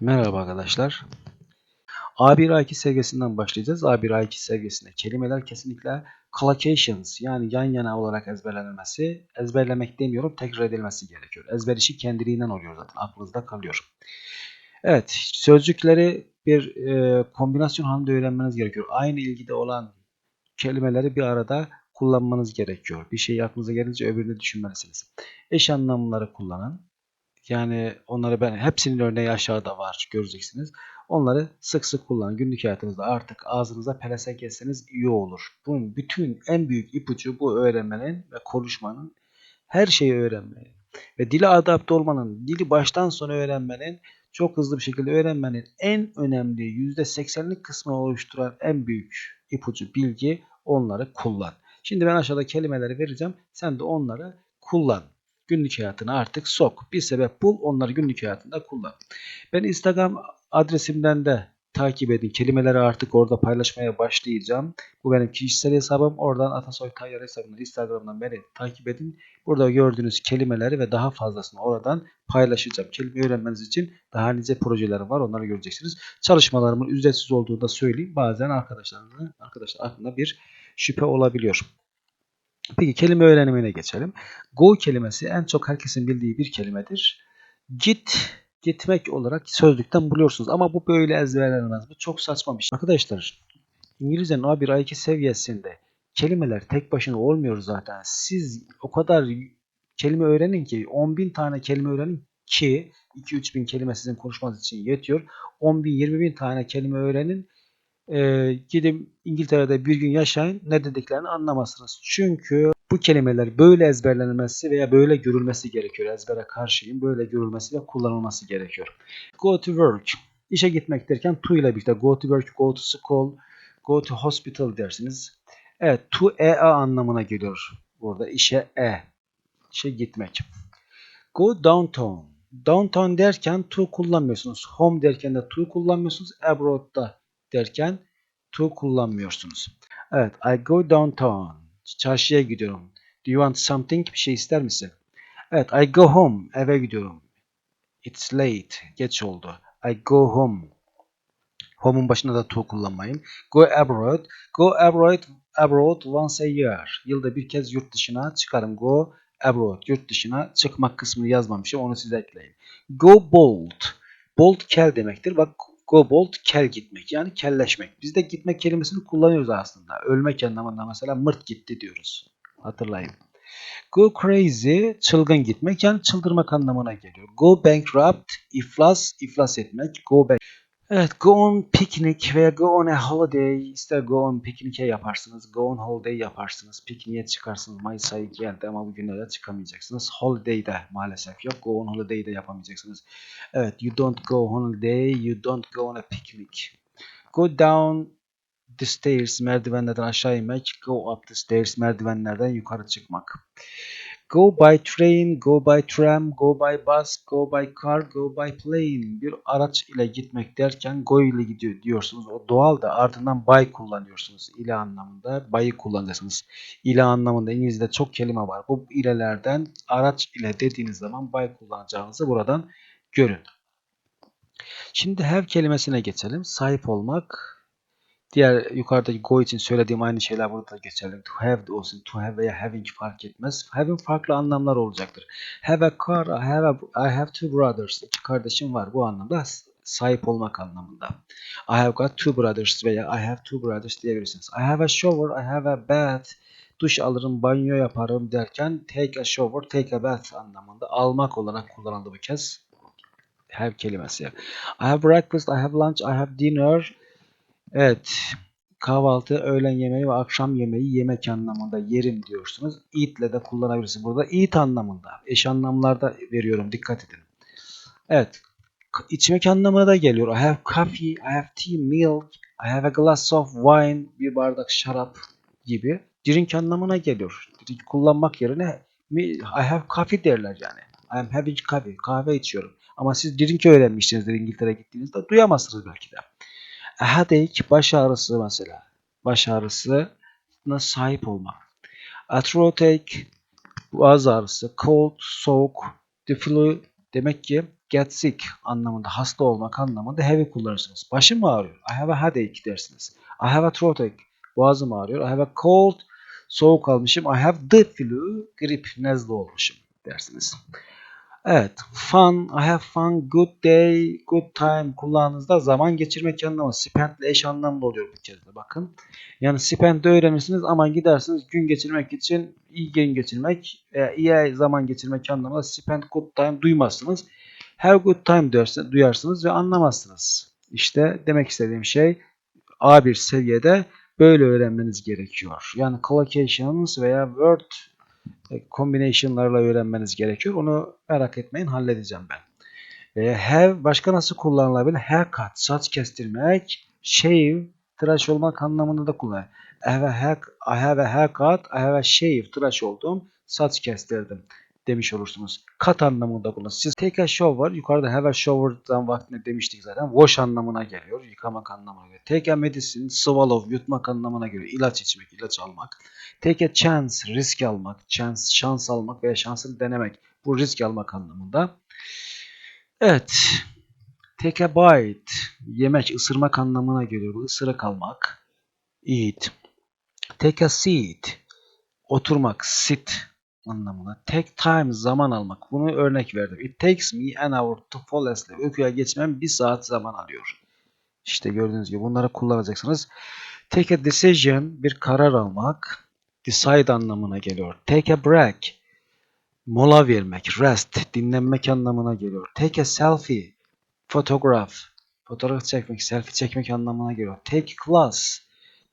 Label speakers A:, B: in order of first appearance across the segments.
A: Merhaba arkadaşlar. A1 A2 seviyesinden başlayacağız. A1 A2 seviyesinde kelimeler kesinlikle collocations yani yan yana olarak ezberlenmesi, ezberlemek demiyorum tekrar edilmesi gerekiyor. Ezber işi kendiliğinden oluyor zaten aklınızda kalıyor. Evet sözcükleri bir e, kombinasyon halinde öğrenmeniz gerekiyor. Aynı ilgide olan kelimeleri bir arada kullanmanız gerekiyor. Bir şey aklınıza gelince öbürünü düşünmelisiniz. Eş anlamları kullanın. Yani onları ben hepsinin örneği aşağıda var göreceksiniz. Onları sık sık kullanın. Günlük hayatınızda artık ağzınıza pelese kesseniz iyi olur. Bunun bütün en büyük ipucu bu öğrenmenin ve konuşmanın her şeyi öğrenmenin ve dile adapte olmanın, dili baştan sona öğrenmenin, çok hızlı bir şekilde öğrenmenin en önemli %80'lik kısmını oluşturan en büyük ipucu bilgi onları kullan. Şimdi ben aşağıda kelimeleri vereceğim. Sen de onları kullan günlük hayatına artık sok. Bir sebep bul, onları günlük hayatında kullan. Ben Instagram adresimden de takip edin. Kelimeleri artık orada paylaşmaya başlayacağım. Bu benim kişisel hesabım. Oradan Atasoy Tayyar hesabından Instagram'dan beni takip edin. Burada gördüğünüz kelimeleri ve daha fazlasını oradan paylaşacağım. Kelime öğrenmeniz için daha nice projelerim var. Onları göreceksiniz. Çalışmalarımın ücretsiz olduğunu da söyleyeyim. Bazen arkadaşlarımın arkadaşlar aklında bir şüphe olabiliyor. Peki kelime öğrenimine geçelim. Go kelimesi en çok herkesin bildiği bir kelimedir. Git, gitmek olarak sözlükten buluyorsunuz. Ama bu böyle ezberlenmez. Bu çok saçma bir şey. Arkadaşlar İngilizcenin A1 A2 seviyesinde kelimeler tek başına olmuyor zaten. Siz o kadar kelime öğrenin ki 10.000 tane kelime öğrenin ki 2-3 bin kelime sizin konuşmanız için yetiyor. 10 bin 20 bin tane kelime öğrenin e, gidip İngiltere'de bir gün yaşayın ne dediklerini anlamazsınız. Çünkü bu kelimeler böyle ezberlenmesi veya böyle görülmesi gerekiyor. Ezbere karşıyım. Böyle görülmesi ve kullanılması gerekiyor. Go to work. İşe gitmek derken to ile birlikte go to work, go to school, go to hospital dersiniz. Evet to ea anlamına geliyor. Burada işe e. İşe gitmek. Go downtown. Downtown derken to kullanmıyorsunuz. Home derken de to kullanmıyorsunuz. Abroad'da derken to kullanmıyorsunuz. Evet, I go downtown. Çarşıya gidiyorum. Do you want something? Bir şey ister misin? Evet, I go home. Eve gidiyorum. It's late. Geç oldu. I go home. Home'un başında da to kullanmayın. Go abroad. Go abroad abroad once a year. Yılda bir kez yurt dışına çıkarım. Go abroad. Yurt dışına çıkmak kısmını yazmamışım. Onu size ekleyin. Go bold. Bold kel demektir. Bak Go bold kel gitmek yani kelleşmek. Biz de gitmek kelimesini kullanıyoruz aslında. Ölmek anlamında mesela mırt gitti diyoruz. Hatırlayın. Go crazy çılgın gitmek yani çıldırmak anlamına geliyor. Go bankrupt iflas iflas etmek. Go bank Evet, go on picnic veya go on a holiday. İster go on picnic'e yaparsınız, go on holiday yaparsınız, pikniğe çıkarsınız. Mayıs ayı geldi ama bugünlerde çıkamayacaksınız. Holiday'de maalesef yok. Go on holiday de yapamayacaksınız. Evet, you don't go on holiday, you don't go on a picnic. Go down the stairs, merdivenlerden aşağı inmek. Go up the stairs, merdivenlerden yukarı çıkmak. Go by train, go by tram, go by bus, go by car, go by plane. Bir araç ile gitmek derken go ile gidiyor diyorsunuz. O doğal da ardından by kullanıyorsunuz. ile anlamında by'ı kullanacaksınız. ile anlamında İngilizce'de çok kelime var. Bu ilelerden araç ile dediğiniz zaman by kullanacağınızı buradan görün. Şimdi have kelimesine geçelim. Sahip olmak, Diğer yukarıdaki go için söylediğim aynı şeyler burada da geçerli. To have de olsun, to have veya having fark etmez. Having farklı anlamlar olacaktır. Have a car, I have, a, I have two brothers. İki kardeşim var bu anlamda sahip olmak anlamında. I have got two brothers veya I have two brothers diyebilirsiniz. I have a shower, I have a bath. Duş alırım, banyo yaparım derken take a shower, take a bath anlamında almak olarak kullanıldı bu kez. Have kelimesi. I have breakfast, I have lunch, I have dinner. Evet. Kahvaltı, öğlen yemeği ve akşam yemeği yemek anlamında yerim diyorsunuz. Eat ile de kullanabilirsiniz. Burada eat anlamında. Eş anlamlarda veriyorum. Dikkat edin. Evet. İçmek anlamına da geliyor. I have coffee, I have tea, milk, I have a glass of wine, bir bardak şarap gibi. Drink anlamına geliyor. Drink kullanmak yerine I have coffee derler yani. I am having coffee. Kahve içiyorum. Ama siz drink öğrenmişsinizdir İngiltere'ye gittiğinizde. Duyamazsınız belki de headache baş ağrısı mesela. Baş ağrısına sahip olmak. A throat ache boğaz ağrısı. Cold, soğuk. The flu Demek ki get sick anlamında, hasta olmak anlamında have'i kullanırsınız. Başım ağrıyor. I have a headache dersiniz. I have a throat Boğazım ağrıyor. I have a cold. Soğuk almışım. I have the flu. Grip, nezle olmuşum dersiniz. Evet. Fun. I have fun. Good day. Good time kullandığınızda zaman geçirmek anlamı. Spend ile eş anlamlı oluyor bu kez de. Bakın. Yani spend'de öğrenirsiniz ama gidersiniz gün geçirmek için iyi gün geçirmek veya iyi zaman geçirmek anlamında spend good time duymazsınız. Have good time derse, duyarsınız ve anlamazsınız. İşte demek istediğim şey A1 seviyede böyle öğrenmeniz gerekiyor. Yani collocations veya word combination'larla öğrenmeniz gerekiyor. Onu merak etmeyin halledeceğim ben. E, have başka nasıl kullanılabilir? Haircut, saç kestirmek, shave, tıraş olmak anlamında da kullanılır. I have a, hair, I have a haircut, I have a shave, tıraş oldum, saç kestirdim demiş olursunuz. Cut anlamında kullanılır. Siz take a shower, yukarıda have a shower'dan vaktinde demiştik zaten. Wash anlamına geliyor, yıkamak anlamına geliyor. Take a medicine, swallow, yutmak anlamına geliyor. İlaç içmek, ilaç almak. Take a chance, risk almak, chance, şans almak veya şansını denemek. Bu risk almak anlamında. Evet. Take a bite, yemek, ısırmak anlamına geliyor. Bu ısırık almak. Eat. Take a seat, oturmak, sit anlamına. Take time, zaman almak. Bunu örnek verdim. It takes me an hour to fall asleep. Uykuya geçmem bir saat zaman alıyor. İşte gördüğünüz gibi bunları kullanacaksınız. Take a decision, bir karar almak. Decide anlamına geliyor. Take a break, mola vermek. Rest, dinlenmek anlamına geliyor. Take a selfie, photograph, fotoğraf çekmek, selfie çekmek anlamına geliyor. Take class,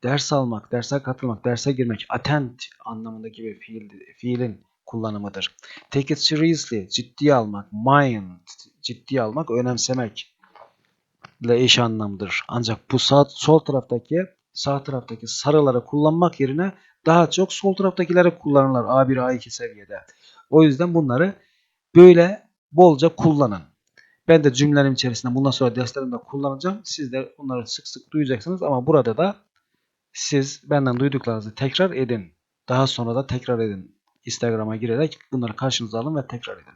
A: ders almak, derse katılmak, derse girmek. Attend anlamındaki bir fiil, fiilin kullanımıdır. Take it seriously, ciddiye almak. Mind, ciddiye almak, önemsemek ile eş anlamdır. Ancak bu sağ, sol taraftaki sağ taraftaki sarıları kullanmak yerine daha çok sol taraftakileri kullanırlar A1 A2 seviyede. O yüzden bunları böyle bolca kullanın. Ben de cümlelerim içerisinde bundan sonra derslerimde kullanacağım. Siz de bunları sık sık duyacaksınız ama burada da siz benden duyduklarınızı tekrar edin. Daha sonra da tekrar edin. Instagram'a girerek bunları karşınıza alın ve tekrar edin.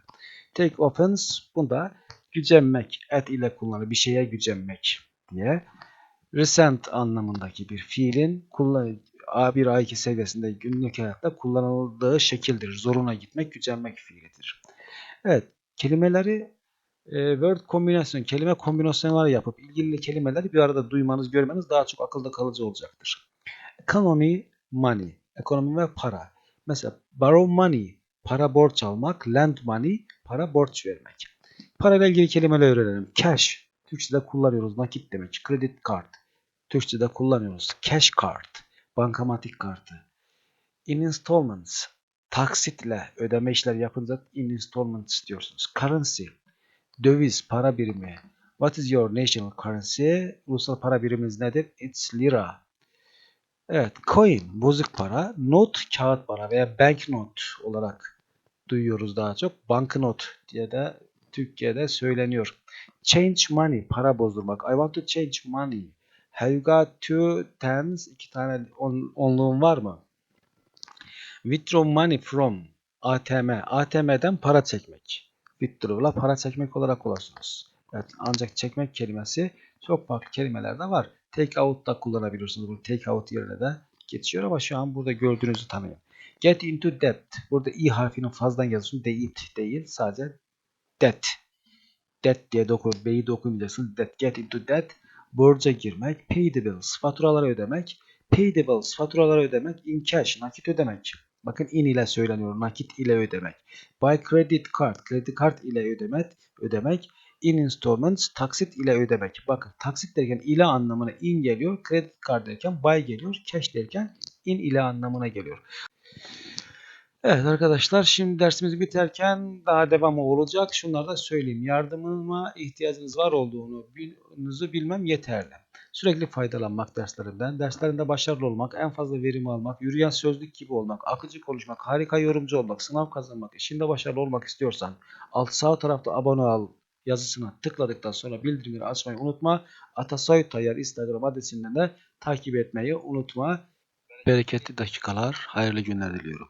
A: Take offense bunda gücenmek, et ile kullanılır. Bir şeye gücenmek diye. Resent anlamındaki bir fiilin kullan A1 A2 seviyesinde günlük hayatta kullanıldığı şekildir. Zoruna gitmek, gücenmek fiilidir. Evet, kelimeleri e, word kombinasyon, kelime kombinasyonları yapıp ilgili kelimeleri bir arada duymanız, görmeniz daha çok akılda kalıcı olacaktır. Economy, money, ekonomi ve para. Mesela borrow money, para borç almak, lend money, para borç vermek. Parayla ilgili kelimeler öğrenelim. Cash, Türkçe'de kullanıyoruz, nakit demek. Credit card, Türkçe'de kullanıyoruz. Cash card, bankamatik kartı. In installments, taksitle ödeme işleri yapınca in installments diyorsunuz. Currency, döviz, para birimi. What is your national currency? Ulusal para biriminiz nedir? It's lira. Evet, coin, bozuk para, not, kağıt para veya banknot olarak duyuyoruz daha çok. Banknot diye de Türkiye'de söyleniyor. Change money, para bozdurmak. I want to change money. Have got two tens? İki tane on, onluğun var mı? Withdraw money from ATM. ATM'den para çekmek. Withdraw'la para çekmek olarak kullanıyorsunuz. Evet, ancak çekmek kelimesi çok farklı kelimelerde var. Take out da kullanabilirsiniz. Bu take out yerine de geçiyor ama şu an burada gördüğünüzü tanıyın. Get into debt. Burada i harfinin fazladan yazıyorsun. Debt değil. Sadece debt. Debt diye dokun, B'yi dokunmayacaksınız. Debt. Get into debt. Borca girmek. Pay the bills. Faturaları ödemek. Pay the bills. Faturaları ödemek. In cash. Nakit ödemek. Bakın in ile söyleniyor. Nakit ile ödemek. By credit card. Kredi kart ile ödemek. Ödemek. In installments. Taksit ile ödemek. Bakın taksit derken ile anlamına in geliyor. Kredi kart derken by geliyor. Cash derken in ile anlamına geliyor. Evet arkadaşlar şimdi dersimiz biterken daha devamı olacak. Şunları da söyleyeyim. Yardımıma ihtiyacınız var olduğunu bilinizi bilmem yeterli. Sürekli faydalanmak derslerinden, derslerinde başarılı olmak, en fazla verimi almak, yürüyen sözlük gibi olmak, akıcı konuşmak, harika yorumcu olmak, sınav kazanmak, işinde başarılı olmak istiyorsan alt sağ tarafta abone ol yazısına tıkladıktan sonra bildirimleri açmayı unutma. Atasoy Tayyar Instagram adresinden de takip etmeyi unutma. Bereketli dakikalar, hayırlı günler diliyorum.